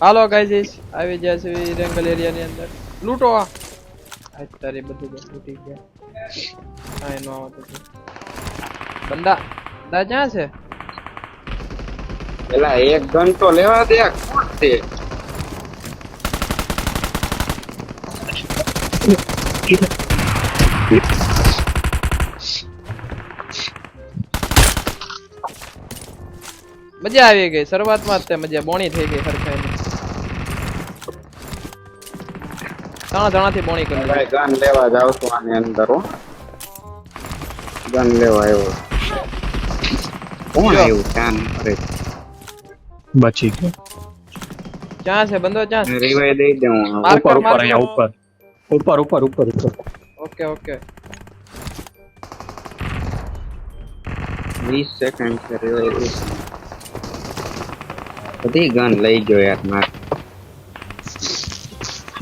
Hello guys આવી ગયા છે રેંગલ એરિયા ની અંદર. લૂંટો આ. તારી બધું લૂંટી ગયા. હા એનો આવતો છે બંદા બંદા ક્યાં છે? પેલા એક ગન તો લેવા દે કોણ છે? મજા આવી ગઈ શરૂઆતમાં જ તે મજા બોણી થઈ ગઈ હરખાઈની ત્રણ જણાથી બોણી કરી ભાઈ ગન લેવા જાવ છું આની અંદર હો. ગન લેવા આવ્યો કોણ આવ્યું? કાન અરે. બચી ગયો. ક્યાં છે? બંદો ક્યાં છે? રિવાઈ દઈ દઉં. ઉપર ઉપર અહીંયા ઉપર. ઉપર ઉપર ઉપર ઉપર. Okay okay. 20 સેકન્ડ છે રિવાઈ દઈ બધી ગન લઈ ગયો યાર માર.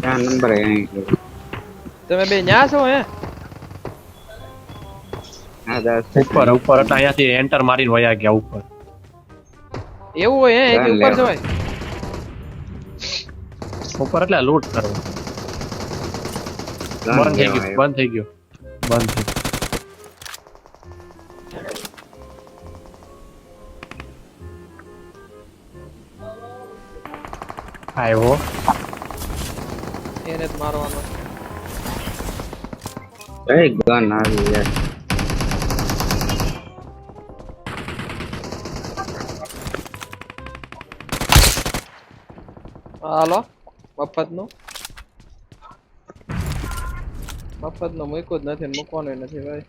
ક્યાં નંબર અહીં ગયો. તમે બે ન્યા છો હે? ઉપર ઉપર એટલે અહીંયાથી એન્ટર મારીને વયા ગયા ઉપર. એવું હોય હે એથી ઉપર. જવાય? ઉપર એટલે લૂટ કરો. બંધ થઈ ગયું બંધ થઈ ગયું. બંધ થઈ આવ્યો. એને જ મારવાનો. એ ગન આવી યાર. હાલો. મફતનું. મફતનું મૂક્યું જ નથી ને મૂકવાનું નથી ભાઈ.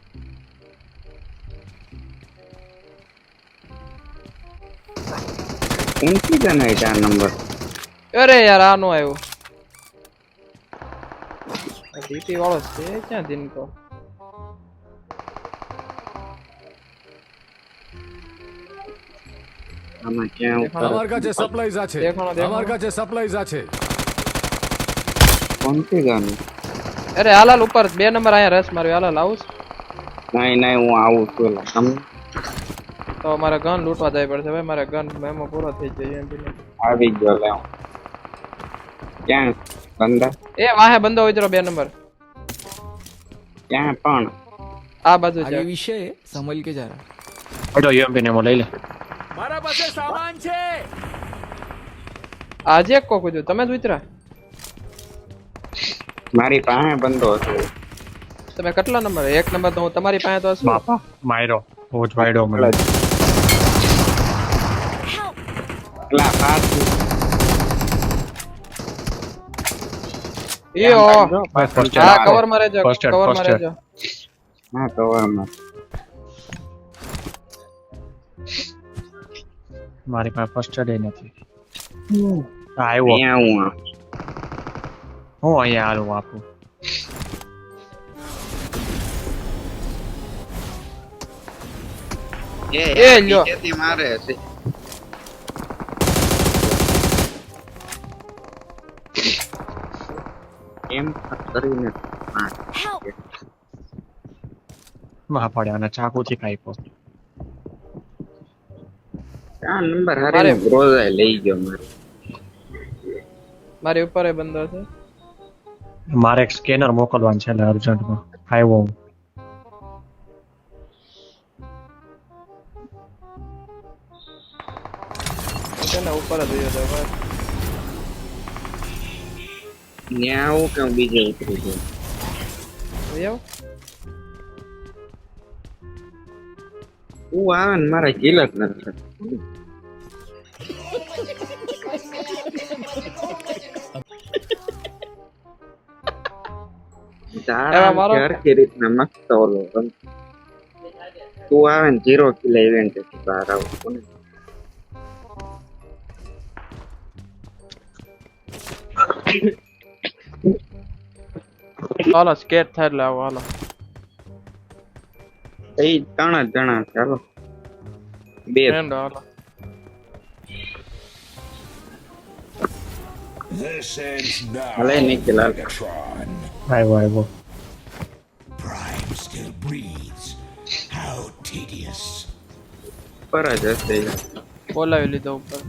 ઊંચી ગન આવી ચાર નંબર અરે યાર આ નો આવ્યો ડીપી વાળો છે ક્યાં દિનકો આમાં ક્યાં ઉપર আমার কাছে সাপ্লাইজ আছে দেখানো, দেখানো। আমার কাছে সাপ্লাইজ আছে કોણથી ગન અરે હાલાલ ઉપર બે નંબર અહીંયા રસ માર્યો હાલાલ આવું છે? નહીં નહીં હું આવું છું એલા. તમે તો મારે ગન લૂંટવા જાય પડશે ભાઈ મારે ગન મેમો પૂરો થઈ જાય એમ બી નહીં. આવી ગયો લે હું. ક્યાં? બંદા એ વાહે બંદો ઉતરો બે નંબર. ક્યાં પણ? આ બાજુ છે વિષય સમલ કે જરા. હટો યુએમપી ને લઈ લે. મારા પાસે સામાન છે. આજે કો જો તમે જ ઉતરા. મારી પાસે બંદો હતો. તમે કેટલા નંબર? એક નંબર તો હું તમારી પાસે તો હશે. બાપા માયરો. હું જ વાયડો મને. લા First હા. કવરમાં રહેજો કવરમાં. રહેજો. હા કવરમાં મારી પાસે ફર્સ્ટ એડ નથી. આવ્યો અહીંયા હું. હું અહીંયા હાલું આપું એ એ લ્યો. મારે છે. એમ કરીને હા. માં પડે અને ચાકુથી કાપ્યો. આ નંબર હારે ગ્રોઝાય લઈ ગયો મારે. મારી ઉપર એ બંધો છે. મારે એક સ્કેનર મોકલવાનું છે એટલે અર્જન્ટમાં. આવ્યો હું. ઉપર જ ઉયો હતો બસ ત્યાં આવું કે હું બીજે ઉતરી જાઉં ઉયો? તું આવે ને મારે કિલ જ નથી થતી. તારા એમાં મારો- હાલો સ્કેટ થાય એટલે આવો હાલો એ ત્રણ જ જણા છે હાલો બે હાલો This ends now. નિખિલ હાલ Megatron. આવ્યો આવ્યો Prime still breathes. How tedious. Para જ હશે બોલાવી લીધો ઉપર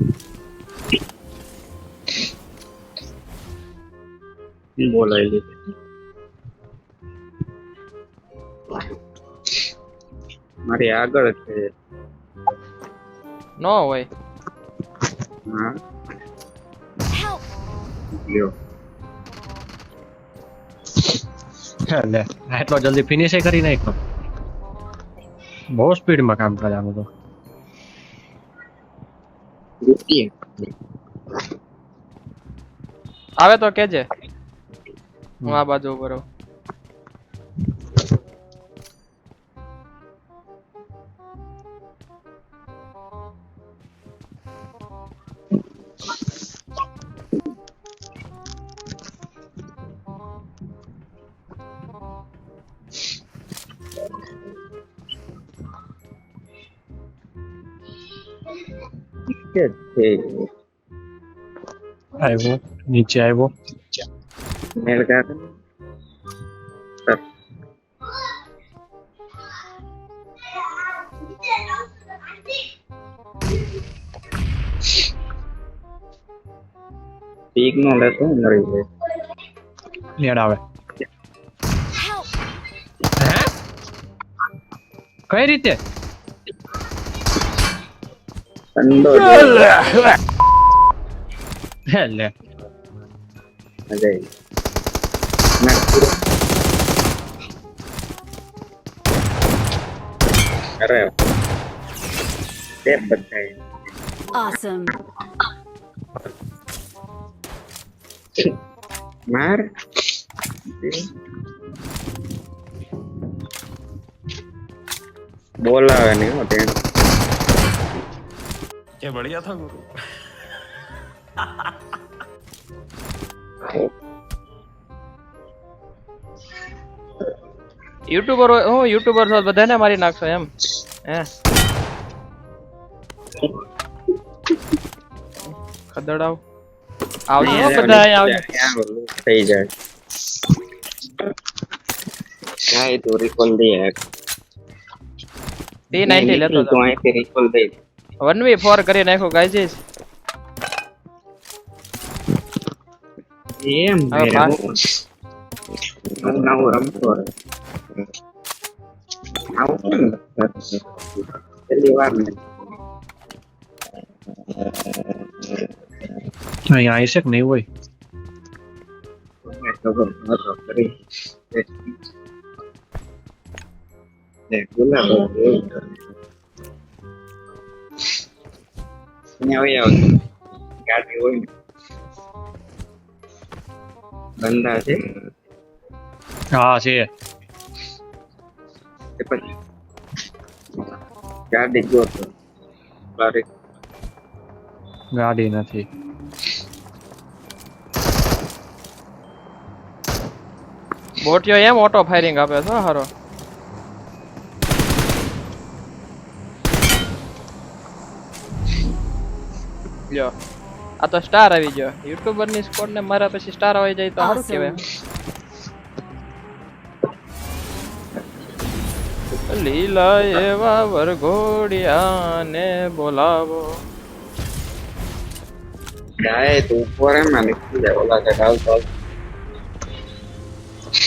બોલાવી લીધી મારી આગળ છે. નો હોય. હા. લ્યો. લે આ એટલો જલ્દી ફિનિશ કરી નાખ્યો. બહુ સ્પીડમાં કામ કરે આમ તો. આવે તો કેજે. હું આ બાજુ ઊભો રહું. કે છે? આવ્યો નીચે આવ્યો મેળ ગાર્ડન પીક નો લેતો મરી જાય લેડ આવે હે કઈ રીતે ઠંડો અરે તે બધાય Awesome. માર બોલાવે નહીં હો તેને યુટ્યુબર હું યુટ્યુબર છો બધાને મારી નાખશો એમ. હે? ખદડાવ. આવજો બધા આવજો. થઈ જાય. હા એ તો રિકોલ દે યાર. પી નાઇન્ટી લેતો તો અહીંથી રિકોલ દે. વન વી ફોર કરી નાખો ગાઈજીસ એમ મેરે. હું રમતો રહે. આવું કેમ કરે? છેલ્લી વાર ને અહીંયા આવી છે કે નહીં હોય મેં ખબર નતો કરી. એ ગુલાબ હતું એવું કરે. અહીંયા વહી આવજો. ગાડી હોય ને બંધા છે હા છે કે પછી ગાડી જોતો બારીક. ગાડી નથી. બોટિયો એમ ઓટો ફાયરિંગ આપે છે હો હારો. લ્યો. આ તો સ્ટાર આવી ગયો. યુટ્યુબરની સ્કોડ ને મારા પછી સ્ટાર આવી જાય તો સારું. કહેવાય. લીલા એવા વરઘોડિયાને બોલાવો. જાય તો ઉપર એમ ને ઓલા કે ડાલ ડાલ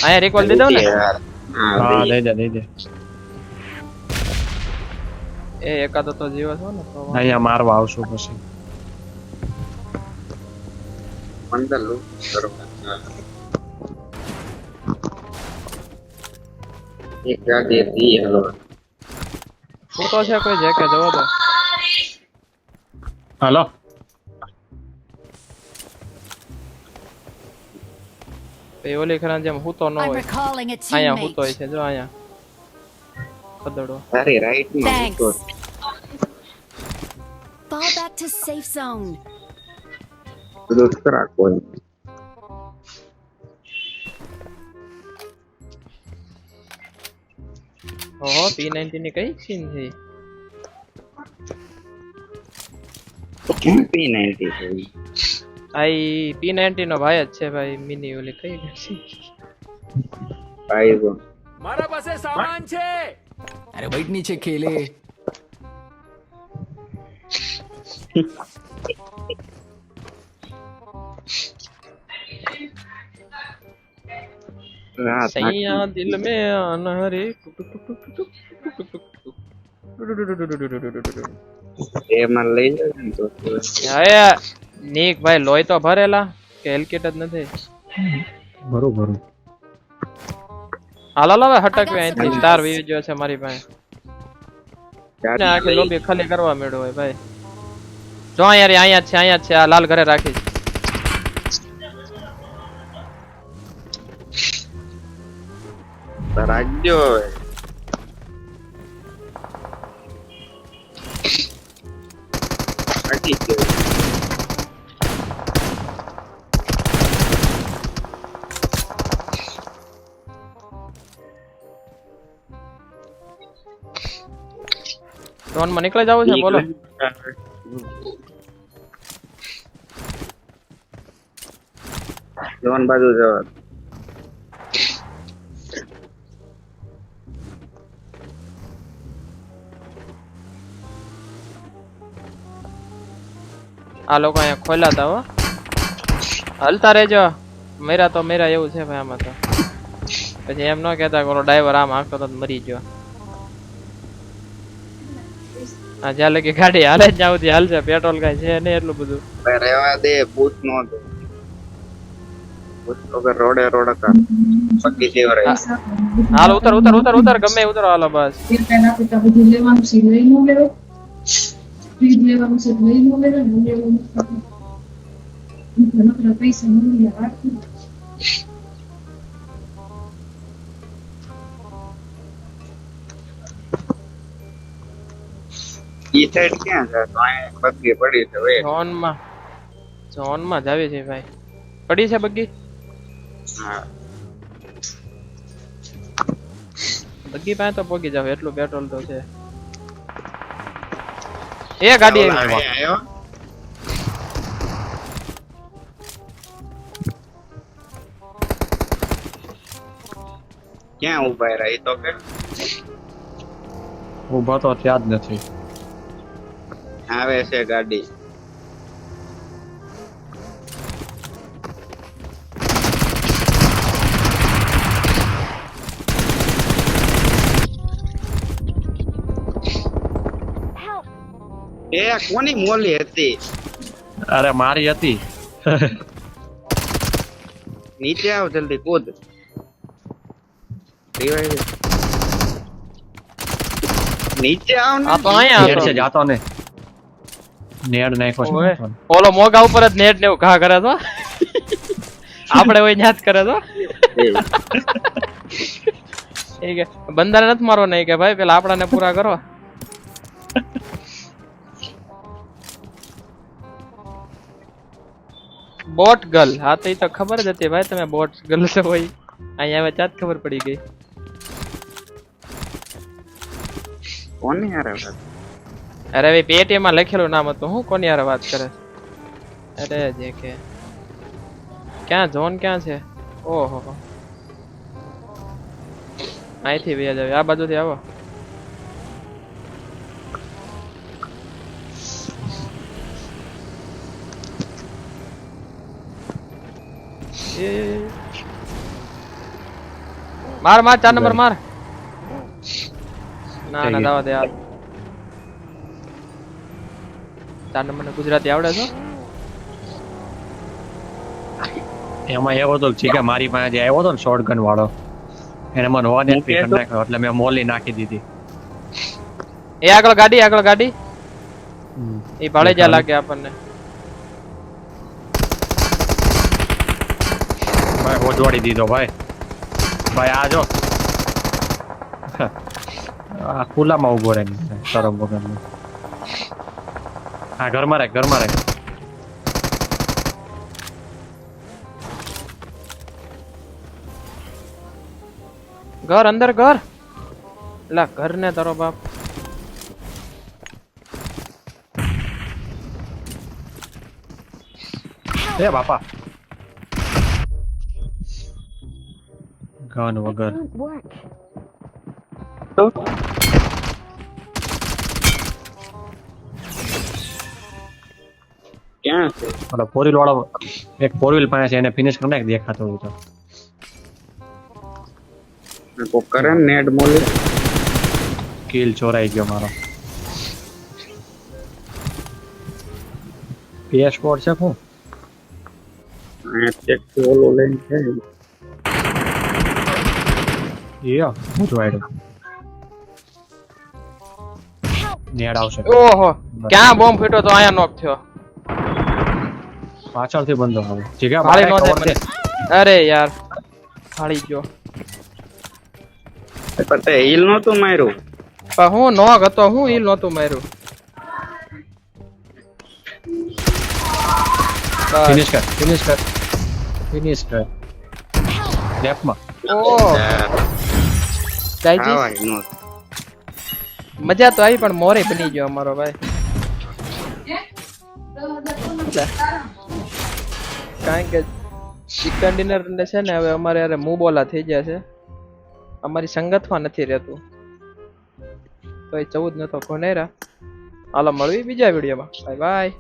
આયા રિકોલ દીધો ને? યાર. હા લઈ જા દે દે એ એકાદો તો જીવ છો ને તો અહીંયા મારવા આવશું પછી. અંદર કરવા એક ગાડી હતી હલો છે કોઈ છે કે જવો તો હાલો એ ઓલી ખરા જેમ હું તો ન હોય અહીંયા હું તો છે જો અહીંયા તારી રાઈટમાં Thanks. Fall back to safe zone. દોસ્ત રાખો એમ. ઓહો P90 ની કઈ સ્કિન છે? કેમ P90 છે? આઈ P90 નો ભાઈ જ છે ભાઈ મિની ઓલી કઈ છે ભાઈ મારા પાસે સામાન છે. અરે બેટ નીચે ખેલે. सैया दिल में अनहरे એ મને લઈ જાય તો હવે નીક ભાઈ લોહી તો ભરેલા કે હેલકેટ જ નથી બરોબર હાલો હવે હટકવે અહીંથી સ્ટાર વી છે મારી પાસે ને આખી લોબી ખાલી કરવા મેળો હોય ભાઈ જો અહીંયા અહીંયા છે અહીંયા છે આ લાલ ઘરે રાખીશ Ntar aja Lagi Cuman menik lah jauh siapa lo? આ લોકો અહીંયા ખોલાતા હતા હો. હલતા રહેજો. મેરા તો મેરા એવું છે ભાઈ આમાં તો. પછી એમ ન કહેતા કે ડ્રાઈવર આમ હાંકતો તો મરી ગયો. હા જ્યાં લગી ગાડી હાલે જ જ્યાં સુધી હાલશે પેટ્રોલ કાંઈ છે નહીં એટલું બધું. ભાઈ રહેવા દે ભૂત નો દે. ભૂત વગર રોડે રોડ કર પગી દેવ રહે. હાલ ઉતર ઉતર ઉતર ઉતર ગમે ઉતર હાલો બસ. પેલા પિતા બધું લેવાનું છે લઈ નો લેવો. ફ્રીજ llevamos el mismo નો લેવો ન લેવાનું નથી નકરા પૈસા મળી રાખું ઈ સાઈડ ક્યાં છે તો અહીંયા પગી પડી છે વે ઝોનમાં ઝોનમાં જ આવે છે ભાઈ પડી છે બગ્ગી હા બગ્ગી પાસે તો પોગી જાવ એટલું પેટ્રોલ તો છે એ ગાડી આવ્યો. ક્યાં ઊભા રહ્યા? એ તો કે? ઊભા તો થયા જ નથી. આવે છે ગાડી. એ કોની મોલી હતી? અરે મારી હતી. નીચે આવ જલ્દી કૂદ. નીચે આવ ને. આ તો અહીંયા નેડ હતો. છે જાતો ને. નેડ નાખ્યો છે. ઓલો મોગા ઉપર જ નેટ ને ઘા કરે તો. આપણે હોય ન્યા કરે તો. એ કે બંદાને નથી મારવાના નહીં કે ભાઈ પેલા આપણાને પૂરા કરો. Boat girl. હા તો એ તો ખબર જ હતી ભાઈ તમે બોટ ગર્લ છો ભાઈ. અહીંયા હવે ચાત ખબર પડી ગઈ. કોની હારે? અરે ભાઈ પેટીએમમાં લખેલું નામ હતું. હું કોની યાર વાત કરે? અરે જે કે. ક્યાં? ઝોન ક્યાં છે? ઓહો. અહીંથી બે જાવ આ બાજુથી આવો. માર માર ચાર નંબર માર. ના ના દાવા દે યાર ચાર નંબર ને ગુજરાતી આવડે છે? એમાં એવો તો છે કે મારી પાસે જે આવ્યો હતો ને શોર્ટ ગન વાળો એને મને વન હું એચપી કરી નાખ્યો એટલે મેં મોલી નાખી દીધી. એ આગળ ગાડી આગળ ગાડી. એ ભાડે જ્યાં લાગે આપણને. ભાઈ હોજવાડી દીધો ભાઈ. ભાઈ આ જો. આ ખુલ્લામાં ઊભો રહે શરમ વગર હા ઘરમાં રાખ ઘરમાં રાખ ઘર અંદર ઘર? એટલે ઘર ને તારો બાપ. એ બાપા. ગન વગર ક્યાં છે? ઓલો ફોર વ્હીલ વાળો એક ફોર વ્હીલ પાસે છે એને ફિનિશ કરી નાખ દેખાતો હોય તો. કોક કરે ને નેટ મોલે. કિલ ચોરાઈ ગયો મારો. પીએસ કોડ છે શું ચેક ઓલો લઈને છે. યો હું જોવાડ્યું નેડ આવશે. ઓહો. ક્યાં બોમ્બ ફૂટ્યો તો અહીંયા નોક થયો. પાછળથી બંધો આવે જગ્યા મારી નો અરે યાર. ભાળી ગયો. પણ તે હીલ નહોતું માર્યું. પણ હું નોક હતો હું હીલ નહોતું માર્યું. ફિનિશ કર ફિનિશ કર ફિનિશ કર. લેફ્ટમાં ઓહ. મજા તો આવી પણ મોરે બની ગયો અમારો ભાઈ. કારણ કે ચિકન ડિનર ને છે ને હવે અમારે યારે મું બોલા થઈ ગયા છે. અમારી સંગતમાં નથી રહેતું. તો એ ચૌદ નતો કોનેરા હાલો મળવી બીજા વિડીયોમાં. Bye bye